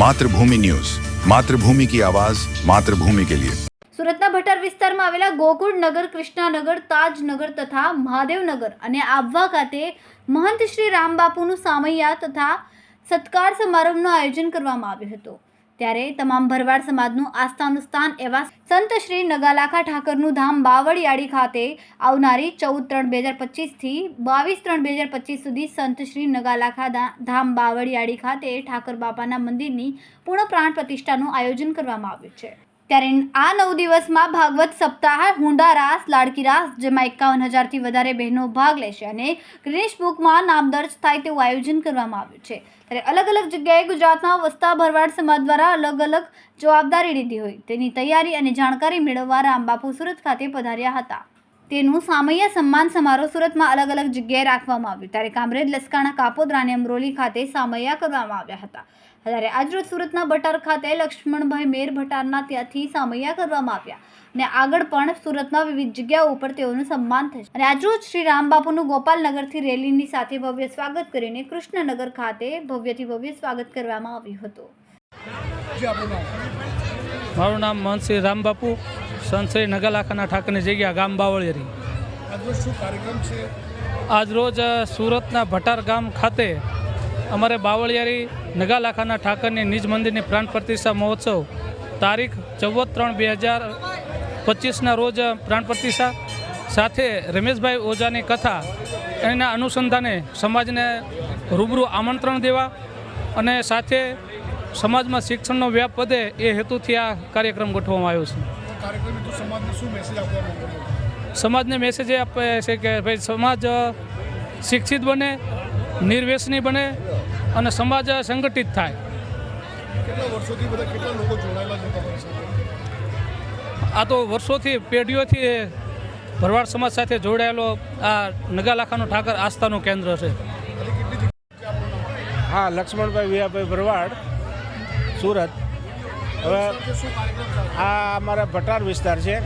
Mathrubhumi news. Mathrubhumi કી આવાજ, માતૃભૂમિ કે લિયે. સુરતના ભટાર વિસ્તારમાં આવેલા ગોકુળ નગર, કૃષ્ણાનગર, તાજનગર તથા મહાદેવનગર અને આવવા ખાતે મહંત શ્રી રામબાપુનું સામૈયા તથા સત્કાર સમારંભનું આયોજન કરવામાં આવ્યું હતું. ત્યારે તમામ ભરવાડ સમાજનું આસ્થાનું સ્થાન એવા સંત શ્રી નગાલાખા ઠાકરનું ધામ બાવળિયાળી ખાતે આવનારી ચૌદ ત્રણ બે હજાર પચીસથી બાવીસ ત્રણ બે હજાર પચીસ સુધી સંત શ્રી નગાલાખા ધામ બાવળિયાળી ખાતે ઠાકર બાપાના મંદિરની પૂર્ણ પ્રાણ પ્રતિષ્ઠાનું આયોજન કરવામાં આવ્યું છે. ત્યારે આ નવ દિવસમાં ભાગવત સપ્તાહ, હુંડા રાસ, લાડકી રાસ, જેમાં એકાવન હજારથી વધારે બહેનો ભાગ લેશે અને ગ્રીનિશ બુકમાં નામ દર્જ થાય તેવું આયોજન કરવામાં આવ્યું છે. ત્યારે અલગ અલગ જગ્યાએ ગુજરાતના વસતા ભરવાડ સમાજ દ્વારા અલગ અલગ જવાબદારી લીધી હોય તેની તૈયારી અને જાણકારી મેળવવા રામબાપુ સુરત ખાતે પધાર્યા હતા. તેનું સામૈયા સન્માન સમારોહ સુરતમાં અલગ અલગ જગ્યાએ રાખવામાં આવ્યું. ત્યારે કામરેજ લસકાણા કાપોદ્રા અને અમરોલી ખાતે સામૈયા કરવામાં આવ્યા હતા. ત્યારે આજરોજ સુરતના ભટાર ખાતે લક્ષ્મણભાઈ મેર ભટારના ત્યાંથી સામૈયા કરવામાં આવ્યા અને આગળ પણ સુરતમાં વિવિધ જગ્યાઓ ઉપર તેઓનું સન્માન થશે. અને આજરોજ શ્રી રામબાપુનું ગોપાલનગરથી રેલીની સાથે ભવ્ય સ્વાગત કરીને કૃષ્ણનગર ખાતે ભવ્યથી ભવ્ય સ્વાગત કરવામાં આવ્યું હતું. મારું નામ મહંતશ્રી રામબાપુ. સંતશ્રી નગલાખાના ઠાકરની જગ્યા ગામ બાવળિયરી. આજરોજ સુરતના ભટાર ગામ ખાતે અમારે બાવળિયારી નગાલાખાના ઠાકરની નિજ મંદિરની પ્રાણ પ્રતિષ્ઠા મહોત્સવ તારીખ ચૌદ ત્રણ બે હજાર પચીસના રોજ પ્રાણ પ્રતિષ્ઠા. સાથે રમેશભાઈ ઓઝાની કથા એના અનુસંધાને સમાજને રૂબરૂ આમંત્રણ દેવા અને સાથે સમાજમાં શિક્ષણનો વ્યાપ વધે એ હેતુથી આ કાર્યક્રમ ગોઠવવામાં આવ્યો છે. કાર્યક્રમ તો સમાજને શું મેસેજ આપવા માંગો સમાજને મેસેજ એ આપે છે કે ભાઈ સમાજ શિક્ષિત બને નિર્વ્યસની બને અને સમાજ સંગઠિત થાય. કેટલા વર્ષોથી બધા કેટલા લોકો જોડાયેલા છે આ તો વર્ષોથી પેઢીઓથી ભરવાડ સમાજ સાથે જોડાયેલો આ નગાલાખાનો ઠાકર આસ્થાનું કેન્દ્ર છે. હા લક્ષ્મણભાઈ વિયાભાઈ ભરવાડ સુરત. હવે આ અમારા ભટાર વિસ્તાર છે.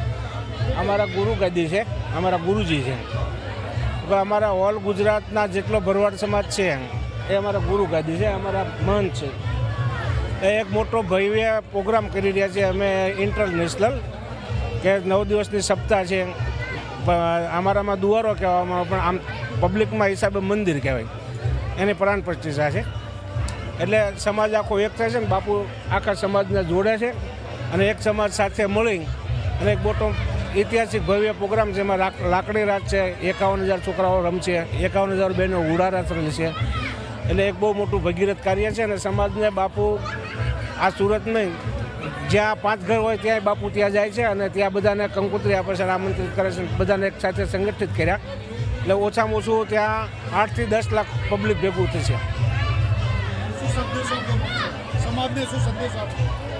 અમારા ગુરુ ગાદી છે. અમારા ગુરુજી છે. હવે અમારા ઓલ ગુજરાતના જેટલો ભરવાડ સમાજ છે, એ અમારા ગુરુ ગાદી છે. અમારા મહંત છે. એ એક મોટો ભવ્ય પ્રોગ્રામ કરી રહ્યા છે. અમે ઇન્ટરનેશનલ કે નવ દિવસની સપ્તાહ છે. અમારામાં દુવારો કહેવામાં પણ આમ પબ્લિકમાં હિસાબે મંદિર કહેવાય. એની પ્રાણ પ્રતિષ્ઠા છે. એટલે સમાજ આખો એક થાય છે ને બાપુ આખા સમાજને જોડે છે અને એક સમાજ સાથે મળી અને એક મોટો ઐતિહાસિક ભવ્ય પ્રોગ્રામ એમાં લાકડી રાત છે, એકાવન હજાર છોકરાઓ રમશે, એકાવન હજાર બહેનો ઉડા રાત રમશે. એટલે એક બહુ મોટું ભગીરથ કાર્ય છે અને સમાજને બાપુ આ સુરત નહીં, જ્યાં પાંચ ઘર હોય ત્યાં બાપુ ત્યાં જાય છે અને ત્યાં બધાને કંકોત્રી આપે છે આમંત્રિત કરે છે, બધાને એક સાથે સંગઠિત કર્યા. એટલે ઓછામાં ઓછું ત્યાં આઠથી દસ લાખ પબ્લિક ભેગું થશે.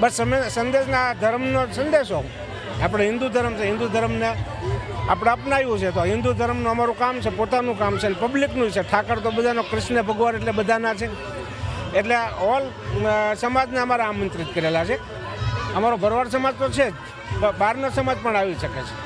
બસ સંદેશના ધર્મનો સંદેશો. આપણે હિન્દુ ધર્મ છે, હિન્દુ ધર્મને આપણે અપનાવ્યું છે. તો હિન્દુ ધર્મનું અમારું કામ છે, પોતાનું કામ છે, પબ્લિકનું છે. ઠાકર તો બધાનો કૃષ્ણ ભગવાન એટલે બધાના છે. એટલે ઓલ સમાજને અમારે આમંત્રિત કરેલા છે. અમારો ભરવાડ સમાજ તો છે જ. બહારનો સમાજ પણ આવી શકે છે.